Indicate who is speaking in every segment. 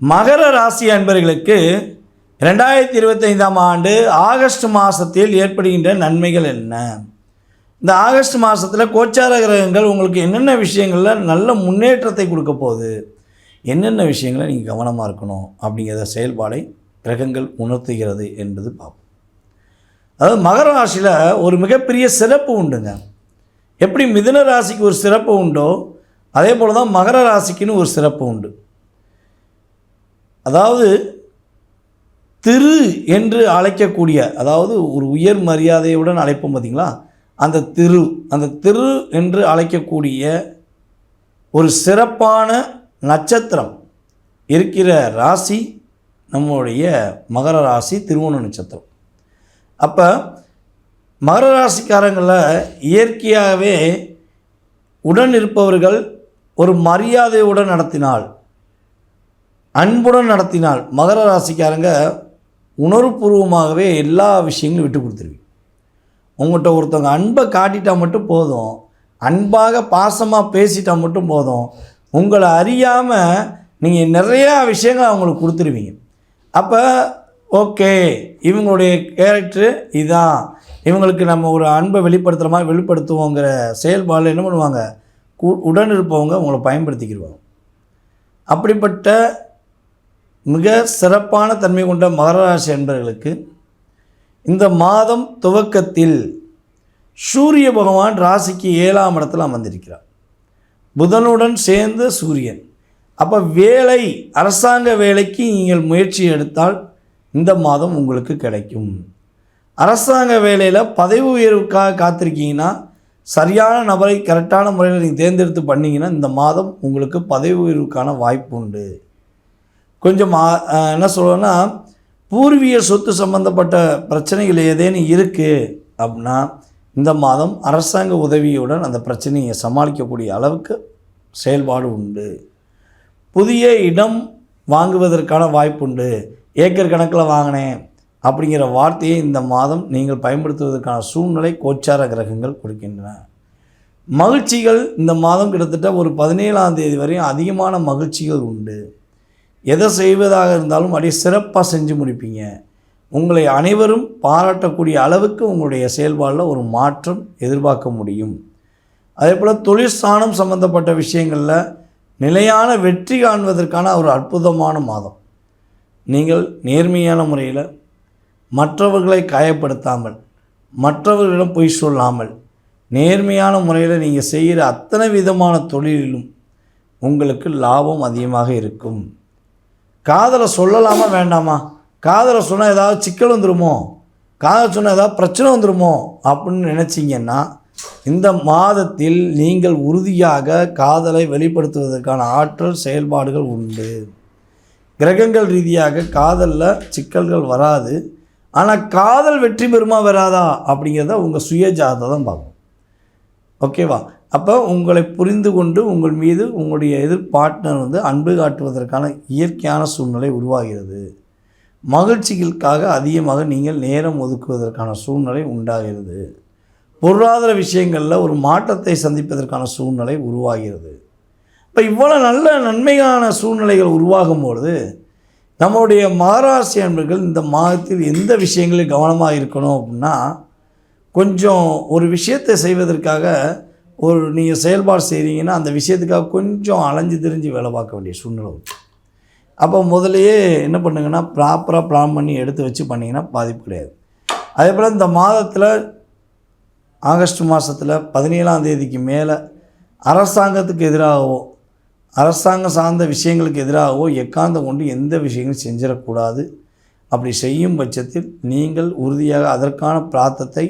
Speaker 1: மகர ராசி அன்பர்களுக்கு ரெண்டாயிரத்தி இருபத்தைந்தாம் ஆண்டு ஆகஸ்ட் மாதத்தில் ஏற்படுகின்ற நன்மைகள் என்ன? இந்த ஆகஸ்ட் மாதத்தில் கோச்சார கிரகங்கள் உங்களுக்கு என்னென்ன விஷயங்களில் நல்ல முன்னேற்றத்தை கொடுக்க போகுது? என்னென்ன விஷயங்களை நீங்கள் கவனமாக இருக்கணும்? அப்படிங்கிற செயல்பாடை கிரகங்கள் உணர்த்துகிறது என்பது பார்ப்போம். அதாவது மகர ராசியில் ஒரு மிகப்பெரிய சிறப்பு உண்டுங்க. எப்படி மிதுன ராசிக்கு ஒரு சிறப்பு உண்டோ அதே போல் தான் மகர ராசிக்குன்னு ஒரு சிறப்பு உண்டு. அதாவது திரு என்று அழைக்கக்கூடிய அதாவது ஒரு உயர் மரியாதையுடன் அழைப்போம் பார்த்தீங்களா? அந்த திரு அந்த திரு என்று அழைக்கக்கூடிய ஒரு சிறப்பான நட்சத்திரம் இருக்கிற ராசி நம்முடைய மகர ராசி திருவோண நட்சத்திரம். அப்போ மகர ராசிக்காரங்களில் இயற்கையாகவே உடன் இருப்பவர்கள் ஒரு மரியாதையுடன் நடத்தினால் அன்புடன் நடத்தினால் மகர ராசிக்காரங்க உணர்வுபூர்வமாகவே எல்லா விஷயங்களும் விட்டு கொடுத்துருவீங்க. உங்கள்கிட்ட ஒருத்தவங்க அன்பை காட்டிட்டா மட்டும் போதும். அன்பாக பாசமாக பேசிட்டா மட்டும் போதும். உங்களை அறியாமல் நீங்கள் நிறையா விஷயங்கள் அவங்களுக்கு கொடுத்துருவீங்க. அப்போ ஓகே இவங்களுடைய கேரக்டரு இதான். இவங்களுக்கு நம்ம ஒரு அன்பை வெளிப்படுத்துகிற மாதிரி வெளிப்படுத்துவோங்கிற செயல்பாடில் என்ன பண்ணுவாங்க? கூ உடன் இருப்பவங்க உங்களை பயன்படுத்திக்கிடுவாங்க அப்படிப்பட்ட மிக சிறப்பான தன்மை கொண்ட மகராசி என்பர்களுக்கு இந்த மாதம் துவக்கத்தில் சூரிய பகவான் ராசிக்கு ஏழாம் இடத்துல அமர்ந்திருக்கிறார். புதனுடன் சேர்ந்து சூரியன். அப்போ வேலை அரசாங்க வேலைக்கு நீங்கள் முயற்சி எடுத்தால் இந்த மாதம் உங்களுக்கு கிடைக்கும். அரசாங்க வேலையில் பதவி உயர்வுக்காக காத்திருக்கீங்கன்னா சரியான நபரை கரெக்டான முறையில் நீங்கள் தேர்ந்தெடுத்து பண்ணிங்கன்னா இந்த மாதம் உங்களுக்கு பதவி உயர்வுக்கான வாய்ப்பு உண்டு. கொஞ்சம் என்ன சொல்லுவேன்னா பூர்வீக சொத்து சம்பந்தப்பட்ட பிரச்சனைகள் ஏதேனும் இருக்குது அப்படின்னா இந்த மாதம் அரசாங்க உதவியுடன் அந்த பிரச்சனையை சமாளிக்கக்கூடிய அளவுக்கு செயல்பாடு உண்டு. புதிய இடம் வாங்குவதற்கான வாய்ப்புண்டு ஏக்கர் கணக்கில் வாங்கினேன் அப்படிங்கிற வார்த்தையை இந்த மாதம் நீங்கள் பயன்படுத்துவதற்கான சூழ்நிலை கோச்சார கிரகங்கள் கொடுக்கின்றன. மகிழ்ச்சிகள் இந்த மாதம் கிட்டத்தட்ட ஒரு பதினேழாம் தேதி வரையும் அதிகமான மகிழ்ச்சிகள் உண்டு. எதை செய்வதாக இருந்தாலும் அப்படியே சிறப்பாக செஞ்சு முடிப்பீங்க. உங்களை அனைவரும் பாராட்டக்கூடிய அளவுக்கு உங்களுடைய செயல்பாடில் ஒரு மாற்றம் எதிர்பார்க்க முடியும். அதே போல் தொழிற்ஸ்தானம் சம்மந்தப்பட்ட விஷயங்களில் நிலையான வெற்றி காண்பதற்கான ஒரு அற்புதமான மாதம். நீங்கள் நேர்மையான முறையில் மற்றவர்களை காயப்படுத்தாமல் மற்றவர்களிடம் பொய் சொல்லாமல் நேர்மையான முறையில் நீங்கள் செய்கிற அத்தனை விதமான தொழிலிலும் உங்களுக்கு லாபம் அதிகமாக இருக்கும். காதலை சொல்லலாமா வேண்டாமா? காதலை சொன்னால் ஏதாவது சிக்கல் வந்துருமோ? காதலை சொன்னால் ஏதாவது பிரச்சனை வந்துருமோ? அப்படின்னு நினச்சிங்கன்னா இந்த மாதத்தில் நீங்கள் உறுதியாக காதலை வெளிப்படுத்துவதற்கான ஆற்றல் செயல்பாடுகள் உண்டு. கிரகங்கள் ரீதியாக காதலில் சிக்கல்கள் வராது. ஆனால் காதல் வெற்றி பெறுமா வராதா? அப்படிங்கிறத உங்கள் சுய ஜாதகம் பார்க்கும் ஓகேவா? அப்போ உங்களை புரிந்து கொண்டு உங்கள் மீது உங்களுடைய எதிர் பார்ட்னர் வந்து அன்பு காட்டுவதற்கான இயற்கையான சூழ்நிலை உருவாகிறது. மகிழ்ச்சிகளுக்காக அதிகமாக நீங்கள் நேரம் ஒதுக்குவதற்கான சூழ்நிலை உண்டாகிறது. பொருளாதார விஷயங்களில் ஒரு மாற்றத்தை சந்திப்பதற்கான சூழ்நிலை உருவாகிறது. இப்போ இவ்வளோ நல்ல நன்மையான சூழ்நிலைகள் உருவாகும் பொழுது நம்முடைய மகாராசி அன்பர்கள் இந்த மாதத்தில் எந்த விஷயங்களில் கவனமாக இருக்கணும் அப்படின்னா கொஞ்சம் ஒரு விஷயத்தை செய்வதற்காக ஒரு நீங்கள் செயல்பாடு செய்கிறீங்கன்னா அந்த விஷயத்துக்காக கொஞ்சம் அலைஞ்சு திரிஞ்சு வேலை பார்க்க வேண்டிய சூழ்நிலை அப்போ முதலையே என்ன பண்ணுங்கன்னா ப்ராப்பராக பிளான் பண்ணி எடுத்து வச்சு பண்ணிங்கன்னா பாதிப்பு கிடையாது. அதே போல் இந்த மாதத்தில் ஆகஸ்ட் மாதத்தில் பதினேழாம் தேதிக்கு மேலே அரசாங்கத்துக்கு எதிராகவோ அரசாங்கம் சார்ந்த விஷயங்களுக்கு எதிராகவோ எக்காந்தம் கொண்டு எந்த விஷயங்களும் செஞ்சிடக்கூடாது. அப்படி செய்யும் பட்சத்தில் நீங்கள் உறுதியாக அதற்கான பிராத்தத்தை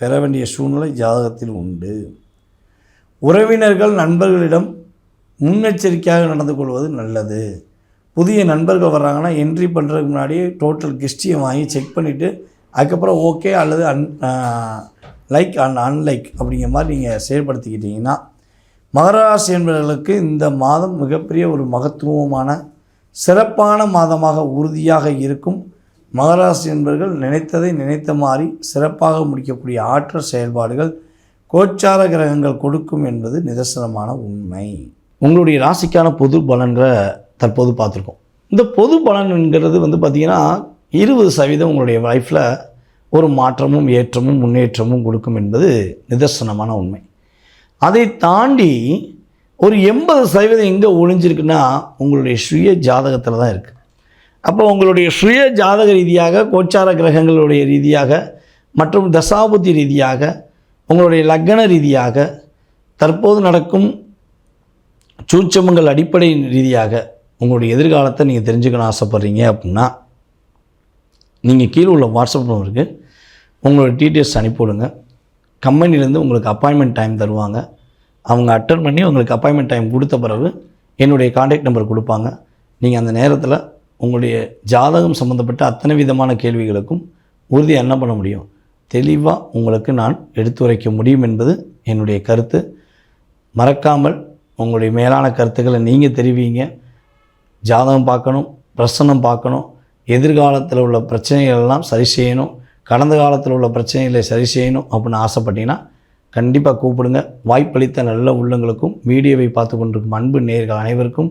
Speaker 1: பெற வேண்டிய சூழ்நிலை ஜாதகத்தில் உண்டு. உறவினர்கள் நண்பர்களிடம் முன்னெச்சரிக்கையாக நடந்து கொள்வது நல்லது. புதிய நண்பர்கள் வர்றாங்கன்னா என்ட்ரி பண்ணுறதுக்கு முன்னாடியே டோட்டல் கிஸ்டியை வாங்கி செக் பண்ணிவிட்டு அதுக்கப்புறம் ஓகே அல்லது அன் லைக் அண்ட் அன்லைக் அப்படிங்கிற மாதிரி நீங்கள் செயல்படுத்திக்கிட்டீங்கன்னா மகராசி என்பவர்களுக்கு இந்த மாதம் மிகப்பெரிய ஒரு மகத்துவமான சிறப்பான மாதமாக உறுதியாக இருக்கும். மகராசி என்பவர்கள் நினைத்ததை நினைத்த மாதிரி சிறப்பாக முடிக்கக்கூடிய ஆற்றல் செயல்பாடுகள் கோச்சார கிரகங்கள் கொடுக்கும் என்பது நிதர்சனமான உண்மை. உங்களுடைய ராசிக்கான பொது பலன்களை தற்போது பார்த்துருக்கோம். இந்த பொது பலன்கிறது வந்து பார்த்திங்கன்னா இருபது சதவீதம் உங்களுடைய லைஃப்பில் ஒரு மாற்றமும் ஏற்றமும் முன்னேற்றமும் கொடுக்கும் என்பது நிதர்சனமான உண்மை. அதை தாண்டி ஒரு எண்பது சதவீதம் எங்கே ஒழிஞ்சிருக்குன்னா உங்களுடைய சுய ஜாதகத்தில் தான் இருக்குது அப்போ உங்களுடைய சுய ஜாதக ரீதியாக கோச்சார கிரகங்களுடைய ரீதியாக மற்றும் தசாபுத்தி ரீதியாக உங்களுடைய லக்ன ரீதியாக தற்போது நடக்கும் சூட்சமங்கள் அடிப்படை ரீதியாக உங்களுடைய எதிர்காலத்தை நீங்கள் தெரிஞ்சுக்கணும் ஆசைப்பட்றீங்க அப்படின்னா நீங்கள் கீழே உள்ள வாட்ஸ்அப் நம்பருக்கு உங்களோட டீட்டெயில்ஸ் அனுப்பிவிடுங்க. கம்பெனிலேருந்து உங்களுக்கு அப்பாயின்மெண்ட் டைம் தருவாங்க. அவங்க அட்டன் பண்ணி உங்களுக்கு அப்பாயின்மெண்ட் டைம் கொடுத்த பிறகு என்னுடைய காண்டாக்ட் நம்பர் கொடுப்பாங்க. நீங்கள் அந்த நேரத்தில் உங்களுடைய ஜாதகம் சம்மந்தப்பட்ட அத்தனை விதமான கேள்விகளுக்கும் உறுதியாக என்ன பண்ண முடியும்? தெளிவாக உங்களுக்கு நான் எடுத்துரைக்க முடியும் என்பது என்னுடைய கருத்து. மறக்காமல் உங்களுடைய மேலான கருத்துக்களை நீங்கள் தெரிவிங்க. ஜாதகம் பார்க்கணும் பிரசன்னம் பார்க்கணும். எதிர்காலத்தில் உள்ள பிரச்சனைகள் எல்லாம் சரி செய்யணும். கடந்த காலத்தில் உள்ள பிரச்சனைகளை சரி செய்யணும் அப்படின்னு ஆசைப்பட்டீங்கன்னா கண்டிப்பாக கூப்பிடுங்க. வாய்ப்பளித்த நல்ல உள்ளங்களுக்கும் வீடியோவை பார்த்து கொண்டிருக்கும் அன்பு நேர்கள் அனைவருக்கும்